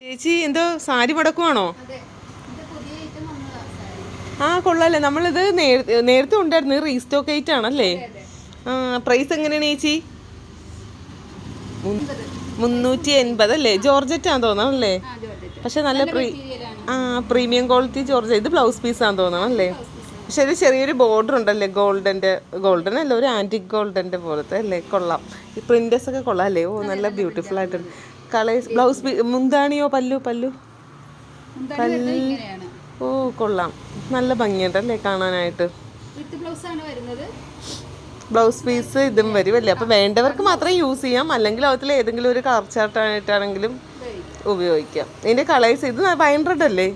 ചേച്ചി എന്തോ സാരി മുടക്കുവാണോ? ഐറ്റം ആ കൊള്ളാല്ലേ നമ്മളിത് നേര- നേരത്തെ ഉണ്ടായിരുന്നു. റീസ്റ്റോക്ക് ആയിട്ട് ആണല്ലേ? ആ പ്രൈസ് എങ്ങനെയാണ് ചേച്ചി? മുന്നൂറ്റി എൺപത് അല്ലേ? ജോർജറ്റ് ആണെന്ന് തോന്നണം അല്ലേ? പക്ഷെ നല്ല പ്രീ ആ പ്രീമിയം ക്വാളിറ്റി ജോർജ്. ഇത് ബ്ലൗസ് പീസ് ആണെന്ന് തോന്നണം അല്ലേ? പക്ഷെ ഇത് ചെറിയൊരു ബോർഡർ ഉണ്ടല്ലേ? ഗോൾഡന്റെ ഗോൾഡൻ അല്ല ഒരു ആന്റിക് ഗോൾഡന്റെ പോലത്തെ അല്ലേ? കൊള്ളാം. ഈ പ്രിന്റേഴ്സൊക്കെ ഒക്കെ കൊള്ളാം അല്ലേ? ഓ നല്ല ബ്യൂട്ടിഫുൾ ആയിട്ടുണ്ട്. കളേഴ്സ് ബ്ലൗസ് മുന്താണിയോ പല്ലു പല്ലു? പല്ലു. ഓ കൊള്ളാം. നല്ല ഭംഗിയുണ്ടല്ലേ കാണാനായിട്ട്. ബ്ലൗസ് പീസ് ഇതും വരും അല്ലേ അപ്പോൾ വേണ്ടവർക്ക് മാത്രം യൂസ് ചെയ്യാം. അല്ലെങ്കിൽ അതിൽ ഏതെങ്കിലും ഒരു കളർ ചാർട്ടായിട്ടാണെങ്കിലും ഉപയോഗിക്കാം. ഇതിന്റെ ഇതിന്റെ കളേഴ്സ് ഇത് വൈൻ റെഡ് അല്ലേ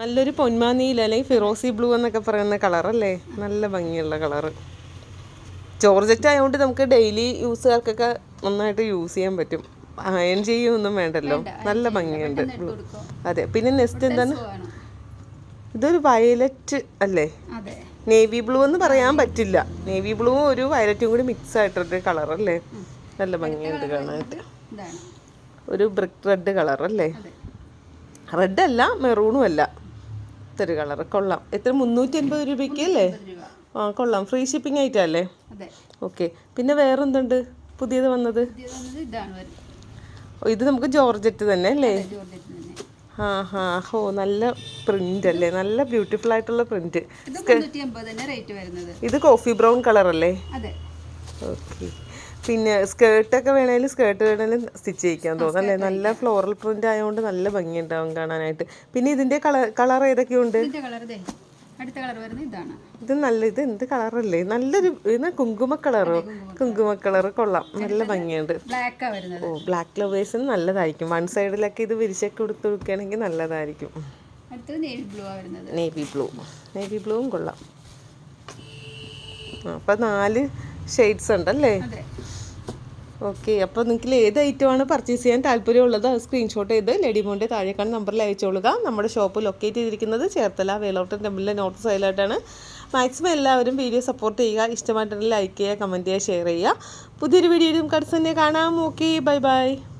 നല്ലൊരു പൊന്മാനീൽ അല്ലെങ്കിൽ ഫിറോസി ബ്ലൂ എന്നൊക്കെ പറയുന്ന കളറല്ലേ? നല്ല ഭംഗിയുള്ള കളർ ജോർജറ്റ് ആയതുകൊണ്ട് നമുക്ക് ഡെയിലി യൂസുകാർക്കൊക്കെ നന്നായിട്ട് യൂസ് ചെയ്യാൻ പറ്റും. അയൺ ചെയ്യൊന്നും വേണ്ടല്ലോ. നല്ല ഭംഗിയുണ്ട്. അതെ പിന്നെ നെക്സ്റ്റ് എന്താണ്? ഇതൊരു വയലറ്റ് അല്ലേ? നേവി ബ്ലൂ എന്ന് പറയാൻ പറ്റില്ല. നേവി ബ്ലൂ ഒരു വയലറ്റും കൂടി മിക്സ് ആയിട്ടൊരു കളർ അല്ലേ? നല്ല ഭംഗിയുണ്ട് കാണാനായിട്ട്. ഒരു ബ്രിക്ക് റെഡ് കളർ അല്ലേ? റെഡ് അല്ല മെറൂണും അല്ല. ഇത്തൊരു കളർ കൊള്ളാം. എത്ര? മുന്നൂറ്റി അൻപത് രൂപയ്ക്ക് അല്ലേ? ആ കൊള്ളാം. ഫ്രീ ഷിപ്പിംഗ് ആയിട്ടല്ലേ ഓക്കെ പിന്നെ വേറെന്തുണ്ട്? പുതിയത് വന്നത് ഇതാണ്. ഇത് നമുക്ക് ജോർജറ്റ് തന്നെ അല്ലേ? ആ ഹാ ഹോ നല്ല പ്രിന്റ് അല്ലേ? നല്ല ബ്യൂട്ടിഫുൾ ആയിട്ടുള്ള പ്രിന്റ് ഇത് കോഫി ബ്രൗൺ കളർ അല്ലേ? ഓക്കെ പിന്നെ സ്കേർട്ടൊക്കെ വേണേലും സ്കേർട്ട് വേണേലും സ്റ്റിച്ച് ചെയ്യിക്കാൻ തോന്നുന്നു അല്ലേ? നല്ല ഫ്ലോറൽ പ്രിന്റ് ആയതുകൊണ്ട് നല്ല ഭംഗിയുണ്ടാവും കാണാനായിട്ട്. പിന്നെ ഇതിന്റെ കളർ കളർ ഏതൊക്കെയുണ്ട്? കളർ അടുത്ത കളർ വരുന്നത് ഇതാണ്. ഇത് നല്ല ഇത് എന്ത് കളറല്ലേ? നല്ലൊരു കുങ്കുമ കളറോ? കുങ്കുമ കളർ. കൊള്ളാം. നല്ല ഭംഗിയുണ്ട്. ബ്ലാക്കാ വരുന്നത്. ഓ ബ്ലാക്ക് ലവേഴ്സിന് നല്ലതായിരിക്കും. വൺ സൈഡിലൊക്കെ ഇത് വിരിച്ചൊക്കെ കൊടുത്തു കൊടുക്കുകയാണെങ്കിൽ നല്ലതായിരിക്കും. അടുത്തത് നേവി ബ്ലൂ വരുന്നത്. നേവി ബ്ലൂ നേവി ബ്ലൂവും കൊള്ളാം. അപ്പൊ നാല് ഷെയ്ഡ്സ് ഉണ്ടല്ലേ? ഓക്കെ അപ്പോൾ നിങ്ങൾക്ക് ഏത് ഐറ്റമാണ് പർച്ചേസ് ചെയ്യാൻ താല്പര്യമുള്ളത് സ്ക്രീൻഷോട്ട് ചെയ്ത് ലെഡിമോന്റെ താഴേക്കാണ് നമ്പറിൽ അയച്ചോളുക. നമ്മുടെ ഷോപ്പ് ലൊക്കേറ്റ് ചെയ്തിരിക്കുന്നത് ചേർത്തല വേലോട്ടൻ ടെമ്പിളിലെ നോർത്ത് സൈഡിലായിട്ടാണ് മാക്സിമം എല്ലാവരും വീഡിയോ സപ്പോർട്ട് ചെയ്യുക ഇഷ്ടമായിട്ടുണ്ടെങ്കിൽ ലൈക്ക് ചെയ്യുക കമന്റ് ചെയ്യുക ഷെയർ ചെയ്യുക. പുതിയൊരു വീഡിയോയിലും കടുത്ത് തന്നെ കാണാം. Okay bye bye